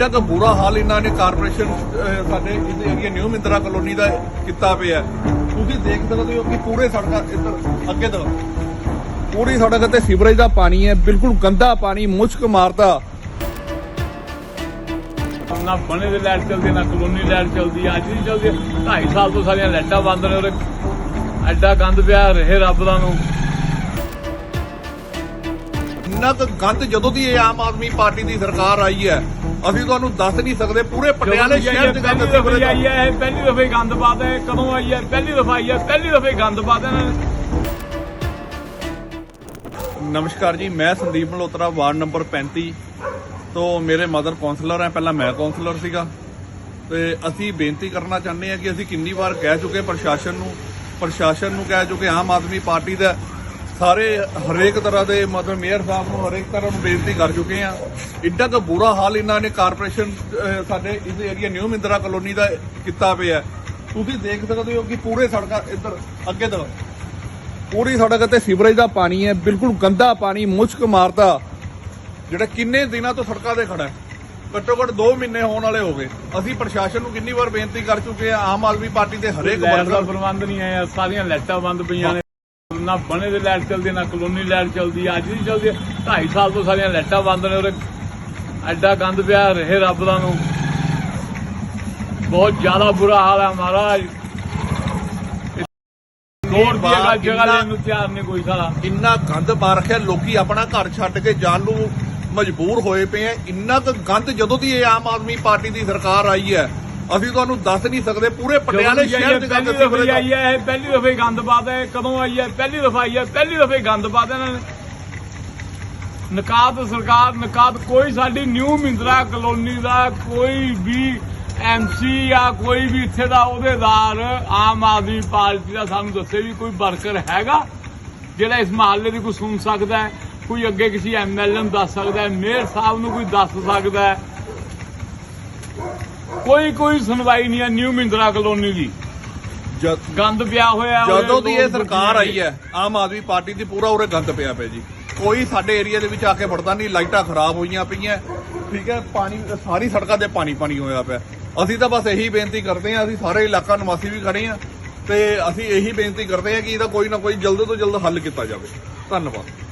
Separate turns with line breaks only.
ਇੱਡਾ ਕੁ ਬੁਰਾ ਹਾਲ ਇਹਨਾਂ ਨੇ ਕਾਰਪੋਰੇਸ਼ਨ ਸਾਡੇ ਇਸ ਏਰੀਆ ਨਿਊ ਮਿੰਦਰਾ ਕਲੋਨੀ ਦਾ ਕੀਤਾ ਪਿਆ ਤੁਸੀਂ ਦੇਖ ਸਕਦੇ ਹੋ ਕਿ ਪੂਰੇ ਸੜਕਾਂ ਇੱਧਰ ਅੱਗੇ ਤੋਂ। ਪੂਰੀ ਸੜਕ ਤੇ ਸੀਵਰੇਜ ਦਾ ਪਾਣੀ ਹੈ ਬਿਲਕੁਲ ਗੰਦਾ ਪਾਣੀ ਮੁਸ਼ਕ ਮਾਰਦਾ।
ਨਾ ਬਣੇ ਦੇ ਲਾਈਟ ਚੱਲਦੀ ਨਾ ਕਲੋਨੀ ਲਾਈਟ ਚੱਲਦੀ ਅੱਜ ਨਹੀਂ ਚੱਲਦੀ। 2.5 ਸਾਲ ਤੋਂ ਸਾਰੀਆਂ ਲਾਈਟਾਂ ਬੰਦ ਨੇ ਉਰੇ। ਐਡਾ ਗੰਦ ਪਿਆ ਰਹੇ ਰੱਬ ਦਾ ਨੂੰ।
ਇੰਨਾ ਗੰਦ ਜਦੋਂ ਦੀ ਇਹ ਆਮ ਆਦਮੀ ਪਾਰਟੀ ਦੀ ਸਰਕਾਰ ਆਈ ਹੈ ਅਸੀਂ ਤੁਹਾਨੂੰ ਦੱਸ ਨਹੀਂ ਸਕਦੇ ਪੂਰੇ ਪਟਿਆਲੇ ਸ਼ਹਿਰ 'ਚ ਗੰਦ
ਆਈ ਹੈ ਇਹ ਪਹਿਲੀ ਦਫਾ ਗੰਦ ਪਾਦਾ ਹੈ ਕਦੋਂ ਆਈ ਹੈ ਪਹਿਲੀ ਦਫਾ ਆਈ ਹੈ ਪਹਿਲੀ ਦਫਾ ਗੰਦ ਪਾਦਾ ਇਹਨਾਂ ਨੇ।
ਨਮਸਕਾਰ ਜੀ ਮੈਂ ਸੰਦੀਪ ਮਲਹੋਤਰਾ ਵਾਰਡ ਨੰਬਰ 35 ਤੋਂ ਮੇਰੇ ਮਦਰ ਕਾਉਂਸਲਰ ਹੈ ਪਹਿਲਾਂ ਮੈਂ ਕਾਉਂਸਲਰ ਸੀਗਾ। ਤੇ ਅਸੀਂ ਬੇਨਤੀ ਕਰਨਾ ਚਾਹੁੰਦੇ ਹਾਂ ਕਿ ਅਸੀਂ ਕਿੰਨੀ ਵਾਰ ਕਹਿ ਚੁੱਕੇ ਪ੍ਰਸ਼ਾਸਨ ਨੂੰ ਪ੍ਰਸ਼ਾਸਨ ਨੂੰ ਕਹਿ ਚੁੱਕੇ ਆਮ ਆਦਮੀ ਪਾਰਟੀ ਦਾ ਸਾਰੇ ਹਰੇਕ ਤਰ੍ਹਾਂ ਦੇ ਮਤਲਬ ਮੇਅਰ ਸਾਹਿਬ ਨੂੰ ਹਰੇਕ ਤਰ੍ਹਾਂ ਨੂੰ ਬੇਨਤੀ ਕਰ ਚੁੱਕੇ ਆ ਇੱਡਾ ਕੁ ਬੁਰਾ ਹਾਲ ਇਹਨਾਂ ਨੇ ਕਾਰਪੋਰੇਸ਼ਨ ਸਾਡੇ ਇਸ ਏਰੀਆ ਨਿਊ ਮਿੰਦਰਾ ਕਲੋਨੀ ਦਾ ਕੀਤਾ ਪਿਆ ਤੁਸੀਂ ਦੇਖ ਸਕਦੇ ਹੋ ਕਿ ਪੂਰੇ ਸੜਕਾਂ ਇੱਧਰ ਅੱਗੇ ਤੋਂ। ਪੂਰੀ ਸੜਕ ਤੇ ਸੀਵਰੇਜ ਦਾ ਪਾਣੀ ਹੈ ਬਿਲਕੁਲ ਗੰਦਾ ਪਾਣੀ ਮੁਸ਼ਕ ਮਾਰਦਾ। ਜਿਹੜਾ ਕਿੰਨੇ ਦਿਨਾਂ ਤੋਂ ਸੜਕਾਂ ਤੇ ਖੜਾ ਹੈ। ਘੱਟੋ ਘੱਟ 2 ਮਹੀਨੇ ਹੋਣ ਵਾਲੇ ਹੋ ਗਏ। ਅਸੀਂ ਪ੍ਰਸ਼ਾਸਨ ਨੂੰ ਕਿੰਨੀ ਵਾਰ ਬੇਨਤੀ ਕਰ ਚੁੱਕੇ ਆ ਆਮ ਆਦਮੀ ਪਾਰਟੀ ਦੇ ਹਰੇਕ
ਲਾਈਟ ਦਾ
ਵਰਕਰ
ਪ੍ਰਬੰਧ ਨਹੀਂ ਹੈ ਸਾਰੀਆਂ ਲਾਈਟਾਂ ਬੰਦ ਪਈਆਂ ਨੇ। ਨਾ ਬਣੇ ਦੇ ਲਾਈਟ ਚੱਲਦੀ ਨਾ ਕਲੋਨੀ ਲਾਈਟ ਚੱਲਦੀ ਅੱਜ ਨਹੀਂ ਚੱਲਦੀ 2.5 ਸਾਲ ਤੋਂ ਸਾਰੀਆਂ ਲਾਈਟਾਂ ਬੰਦ ਨੇ ਉਰੇ। ਐਡਾ ਗੰਦ ਪਿਆ ਰਹੇ ਰੱਬ ਦਾ ਨੂੰ। ਬਹੁਤ ਜ਼ਿਆਦਾ ਬੁਰਾ ਹਾਲ ਹੈ ਮਹਾਰਾਜ। ਰੋਡ ਦੀ ਜਗ੍ਹਾ ਜਗ੍ਹਾ ਲੈਣ ਨੂੰ ਤਿਆਰ ਨਹੀਂ ਕੋਈ ਸਾਲਾ।
ਇੰਨਾ ਗੰਦ ਪਾ ਰੱਖਿਆ। ਲੋਕੀ ਆਪਣਾ ਘਰ ਛੱਡ ਕੇ ਜਾਣ ਨੂੰ ਮਜਬੂਰ ਹੋਏ ਪਏ ਆ। ਇੰਨਾ ਕੁ ਗੰਦ ਜਦੋਂ ਦੀ ਇਹ ਆਮ ਆਦਮੀ ਪਾਰਟੀ ਦੀ ਸਰਕਾਰ ਆਈ ਹੈ ਅਸੀਂ ਤੁਹਾਨੂੰ ਦੱਸ ਨਹੀਂ ਸਕਦੇ ਪੂਰੇ ਪਟਿਆਲੇ ਸ਼ਹਿਰ 'ਚ ਗੰਦ
ਪਹਿਲੀ ਦਫਾ ਆਈ ਹੈ ਇਹ ਪਹਿਲੀ ਦਫਾ ਗੰਦ ਪਾਦਾ ਹੈ ਕਦੋਂ ਆਈ ਹੈ ਪਹਿਲੀ ਦਫਾ ਆਈ ਹੈ ਪਹਿਲੀ ਦਫਾ ਗੰਦ ਪਾਦਾ ਇਹਨਾਂ ਨੇ। ਨਕਾਤ ਸਰਕਾਰ ਨਕਾਤ ਕੋਈ ਸਾਡੀ ਨਿਊ ਮਿੰਦਰਾ ਕਲੋਨੀ ਦਾ ਕੋਈ ਵੀ ਐਮਸੀ ਜਾਂ ਕੋਈ ਵੀ ਇੱਥੇ ਦਾ ਅਹੁਦੇਦਾਰ ਆਮ ਆਦਮੀ ਪਾਰਟੀ ਦਾ ਸਾਨੂੰ ਦੱਸੇ ਵੀ ਕੋਈ ਵਰਕਰ ਹੈਗਾ ਜਿਹੜਾ ਇਸ ਮਹੱਲੇ ਦੀ ਕੋਈ ਸੁਣ ਸਕਦਾ ਹੈ ਕੋਈ ਅੱਗੇ ਕਿਸੇ ਐਮਐਲਏ ਨੂੰ ਦੱਸ ਸਕਦਾ ਹੈ ਮੇਅਰ ਸਾਹਿਬ ਨੂੰ ਕੋਈ ਦੱਸ ਸਕਦਾ ਹੈ। ਕੋਈ ਕੋਈ ਸੁਣਵਾਈ ਨਹੀਂ ਹੈ ਨਿਊ ਮਿੰਦਰਾ ਕਲੋਨੀ ਦੀ।
ਜਦ-
ਗੰਦ ਪਿਆ ਹੋਇਆ
ਜਦੋਂ ਦੀ ਇਹ
ਲੋਕ
ਸਰਕਾਰ ਆਈ ਹੈ ਆਮ ਆਦਮੀ ਪਾਰਟੀ ਦੀ ਪੂਰਾ ਉਰੇ ਗੰਦ ਪਿਆ ਪਿਆ ਜੀ। ਕੋਈ ਸਾਡੇ ਏਰੀਆ ਦੇ ਵਿੱਚ ਆ ਕੇ ਵੜਦਾ ਨਹੀਂ ਲਾਈਟਾਂ ਖਰਾਬ ਹੋਈਆਂ ਪਈਆਂ। ਠੀਕ ਹੈ ਪਾਣੀ ਸਾਰੀ ਸੜਕਾਂ ਤੇ ਪਾਣੀ ਪਾਣੀ ਹੋਇਆ ਪਿਆ। ਅਸੀਂ ਤਾਂ ਬਸ ਇਹੀ ਬੇਨਤੀ ਕਰਦੇ ਹਾਂ ਅਸੀਂ ਸਾਰੇ ਇਲਾਕਾ ਨਿਵਾਸੀ ਵੀ ਖੜੇ ਹਾਂ ਤੇ ਅਸੀਂ ਇਹੀ ਬੇਨਤੀ ਕਰਦੇ ਹਾਂ ਕਿ ਇਹਦਾ ਕੋਈ ਨਾ ਕੋਈ ਜਲਦ ਤੋਂ ਜਲਦ ਹੱਲ ਕੀਤਾ ਜਾਵੇ। ਧੰਨਵਾਦ।